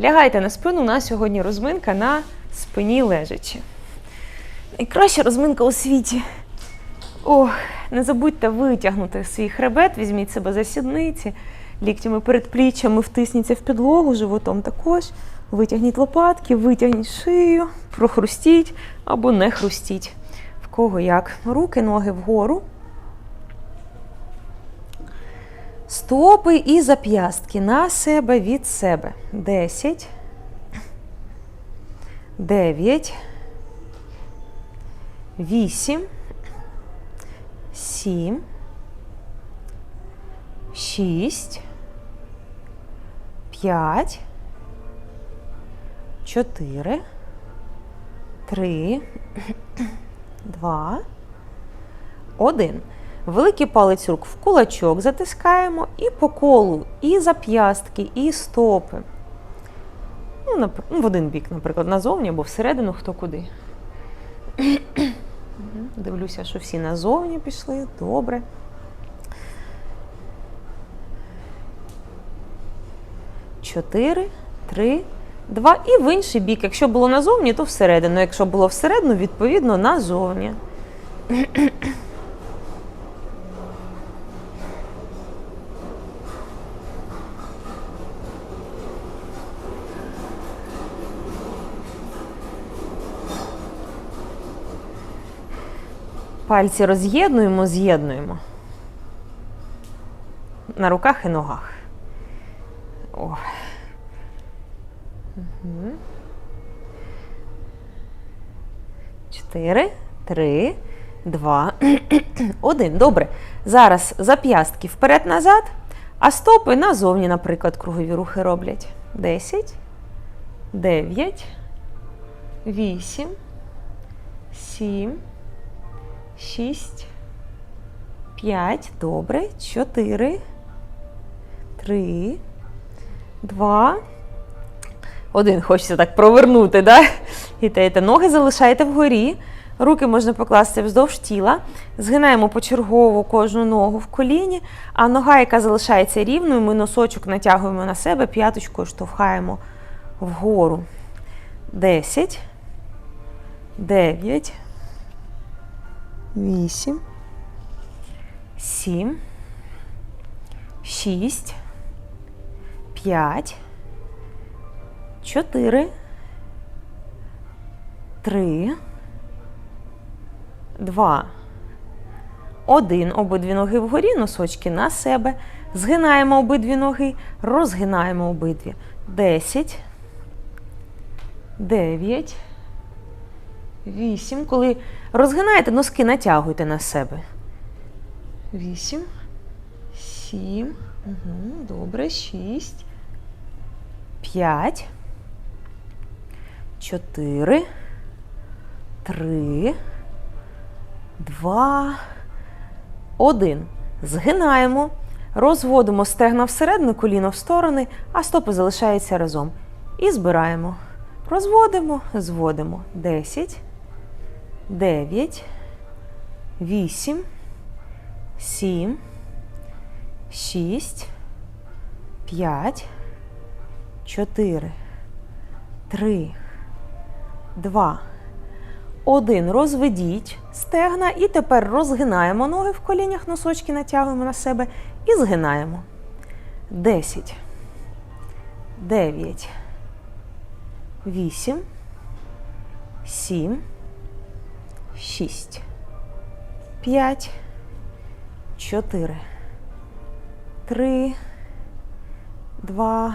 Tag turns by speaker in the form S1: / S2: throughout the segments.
S1: Лягайте на спину, у нас сьогодні розминка на спині лежачи. Найкраща розминка у світі. Ох, не забудьте витягнути свій хребет, візьміть себе за сідниці, ліктями перед пліччями втисніться в підлогу, животом також. Витягніть лопатки, витягніть шию, прохрустіть або не хрустіть. В кого як. Руки, ноги вгору. Стопи і зап'ястки на себе від себе. 10, 9, 8, 7, 6, 5, 4, 3, 2, 1. Великий палець рук в кулачок затискаємо і по колу, і зап'ястки, і стопи. Ну, ну, в один бік, наприклад, назовні або всередину, хто куди. Дивлюся, що всі назовні пішли. Добре. Чотири, три, два. І в інший бік. Якщо було назовні, то всередину. Якщо було всередину, відповідно, назовні. Пальці роз'єднуємо, з'єднуємо. На руках і ногах. О. Угу. Чотири, три, два, один. Добре. Зараз зап'ястки вперед-назад, а стопи назовні, наприклад, кругові рухи роблять. Десять, дев'ять, вісім, сім. Шість, п'ять, добре, чотири, три, два, один. Хочеться так провернути, да? І те. Ноги залишайте вгорі. Руки можна покласти вздовж тіла. Згинаємо почергово кожну ногу в коліні, а нога, яка залишається рівною, ми носочок натягуємо на себе, п'яточкою штовхаємо вгору. Десять, дев'ять, вісім, сім, шість, п'ять, чотири, три, два, один. Обидві ноги вгорі, носочки на себе. Згинаємо обидві ноги, розгинаємо обидві. Десять, дев'ять. Вісім. Коли розгинаєте, носки натягуйте на себе. Вісім. Сім. Угу, добре. Шість. П'ять. Чотири. Три. Два. Один. Згинаємо. Розводимо стегна всередину, коліно в сторони, а стопи залишаються разом. І збираємо. Розводимо, зводимо. 10, 9, 8, 7, 6, 5, 4, 3, 2, 1. Розведіть стегна і тепер розгинаємо ноги в колінях, носочки натягуємо на себе і згинаємо. 10, 9, 8, 7, 6, 5, 4, 3, 2,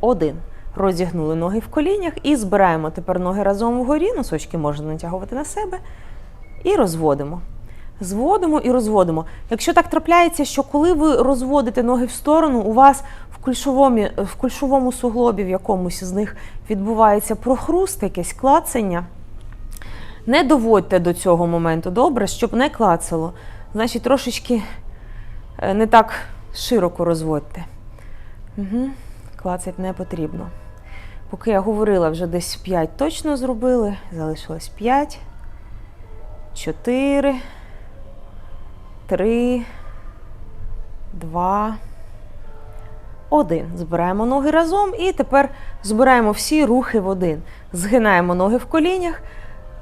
S1: 1. Розігнули ноги в колінях і збираємо тепер ноги разом вгорі, носочки можна натягувати на себе. І розводимо. Зводимо і розводимо. Якщо так трапляється, що коли ви розводите ноги в сторону, у вас в кульшовому, в кульшовому суглобі в якомусь з них відбувається прохруст, якесь клацання. Не доводьте до цього моменту, добре, щоб не клацало. Значить, трошечки е, не так широко розводьте. Угу. Клацать не потрібно. Поки я говорила, вже десь 5 точно зробили. Залишилось 5, 4, 3, 2, один. Збираємо ноги разом і тепер збираємо всі рухи в один. Згинаємо ноги в колінях,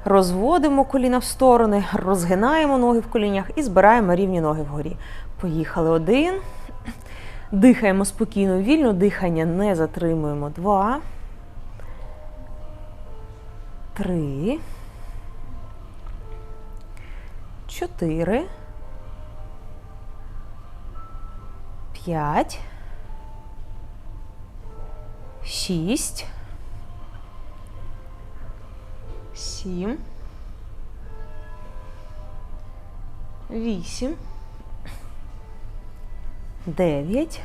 S1: розводимо коліна в сторони, розгинаємо ноги в колінях і збираємо рівні ноги вгорі. Поїхали один. Дихаємо спокійно, вільно, дихання не затримуємо. Два. Три. Чотири. П'ять. Шість. Сім. Вісім. Дев'ять.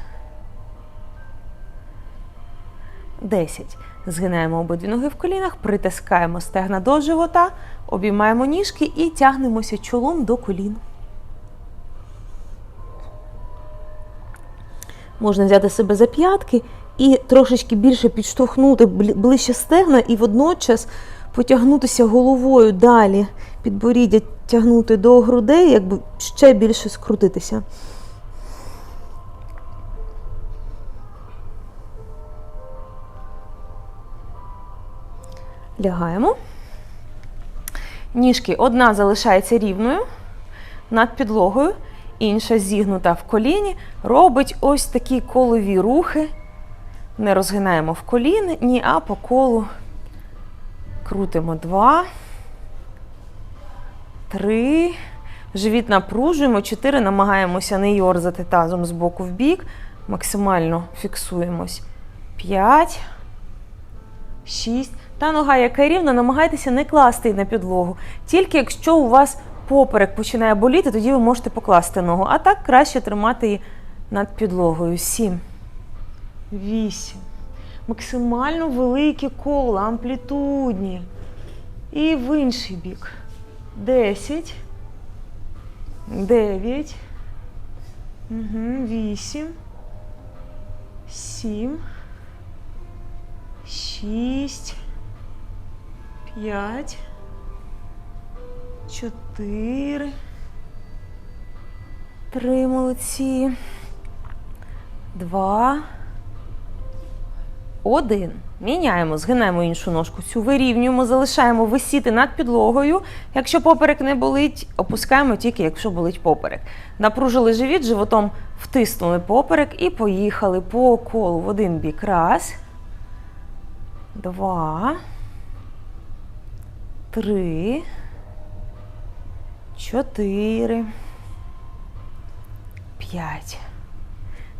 S1: Десять. Згинаємо обидві ноги в колінах, притискаємо стегна до живота, обіймаємо ніжки і тягнемося чолом до колін. Можна взяти себе за п'ятки і трошечки більше підштовхнути ближче стегна і водночас потягнутися головою далі, підборіддя тягнути до грудей, якби ще більше скрутитися. Лягаємо. Ніжки одна залишається рівною над підлогою, інша зігнута в коліні, робить ось такі колові рухи. Не розгинаємо в коліни, ні, а по колу крутимо два, три. Живіт напружуємо, чотири. Намагаємося не йорзати тазом з боку в бік. Максимально фіксуємось. П'ять. Шість. Та нога, яка рівна, намагайтеся не класти її на підлогу. Тільки якщо у вас поперек починає боліти, тоді ви можете покласти ногу. А так краще тримати її над підлогою. Сім. Вісім. Максимально великі кола, амплітудні. І в інший бік. Десять. Дев'ять. Угу. Вісім. Сім. Шість. П'ять. Чотири. Три молодці. Два. Один. Міняємо, згинаємо іншу ножку. Цю вирівнюємо, залишаємо висіти над підлогою. Якщо поперек не болить, опускаємо тільки, якщо болить поперек. Напружили живіт, животом втиснули поперек і поїхали по колу в один бік. Раз. Два. Три. Чотири. П'ять.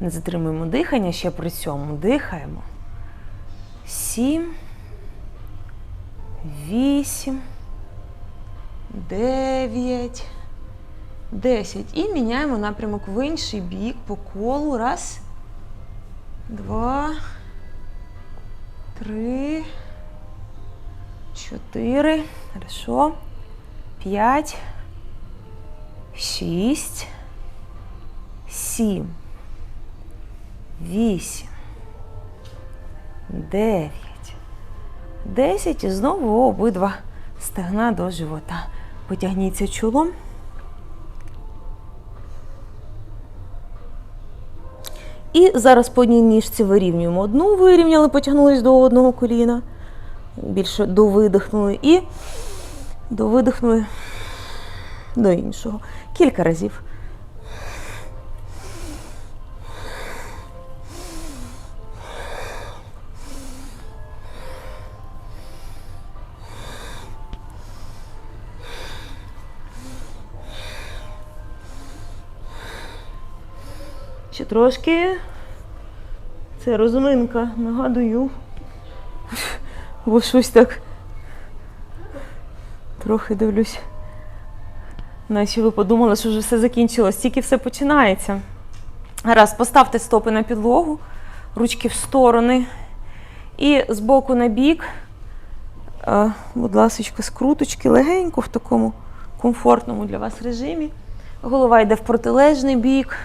S1: Не затримуємо дихання ще при цьому. Дихаємо. Сім. Вісім. Дев'ять. Десять. І міняємо напрямок в інший бік по колу. Раз. Два. Три. Чотири. Хорошо. П'ять. Шість. Сім. Вісім. Дев'ять. Десять. І знову обидва стегна до живота. Потягніться чолом. І зараз по одній ніжці вирівнюємо одну, вирівняли, потягнулись до одного коліна. Більше довидихнули і довидихнули до іншого. Кілька разів. Ще трошки. Це розминка, нагадую. Бо щось так. Трохи дивлюсь. Наче ви подумали, що вже все закінчилось, тільки все починається. Гаразд, поставте стопи на підлогу, ручки в сторони. І з боку на бік, е, будь ласка, скруточки легенько в такому комфортному для вас режимі. Голова йде в протилежний бік.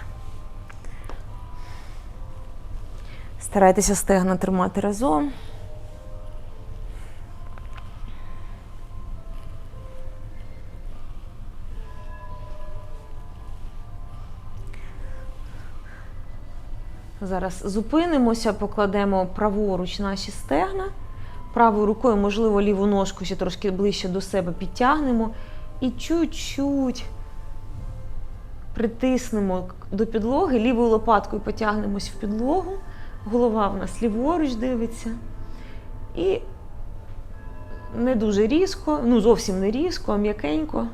S1: Старайтеся стегна тримати разом. Зараз зупинимося, покладемо праворуч наші стегна. Правою рукою, можливо, ліву ножку ще трошки ближче до себе підтягнемо. І чуть-чуть притиснемо до підлоги, лівою лопаткою потягнемось в підлогу. Голова в нас ліворуч дивиться. І не дуже різко, ну зовсім не різко, а м'якенько.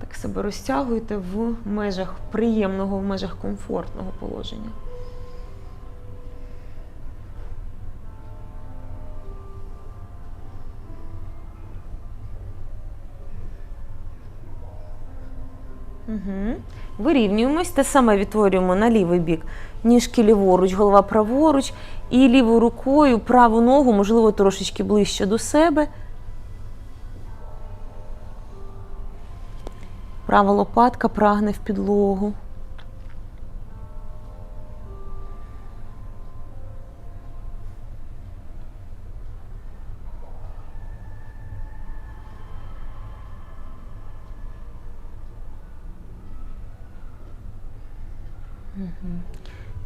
S1: Так себе розтягуйте в межах приємного, в межах комфортного положення. Угу. Вирівнюємось, те саме відтворюємо на лівий бік. Ніжки ліворуч, голова праворуч. І лівою рукою праву ногу, можливо, трошечки ближче до себе. Права лопатка прагне в підлогу.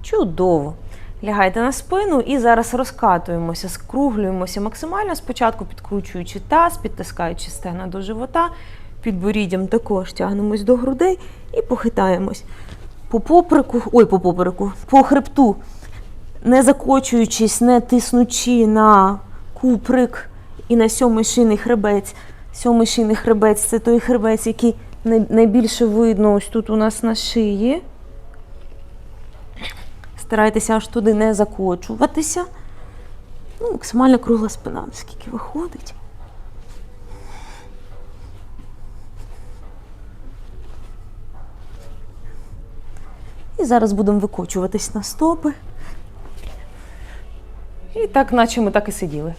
S1: Чудово. Лягайте на спину і зараз розкатуємося, скруглюємося максимально. Спочатку підкручуючи таз, підтискаючи стегна до живота, підборіддям також тягнемось до грудей і похитаємось. По попереку, ой, по попереку, по хребту, не закочуючись, не тиснучи на куприк і на сьомий шийний хребець. Сьомий шийний хребець це той хребець, який найбільше видно ось тут у нас на шиї. Старайтеся аж туди не закочуватися. Ну, максимально кругла спина, наскільки виходить. І зараз будемо викочуватись на стопи. І так, наче ми так і сиділи.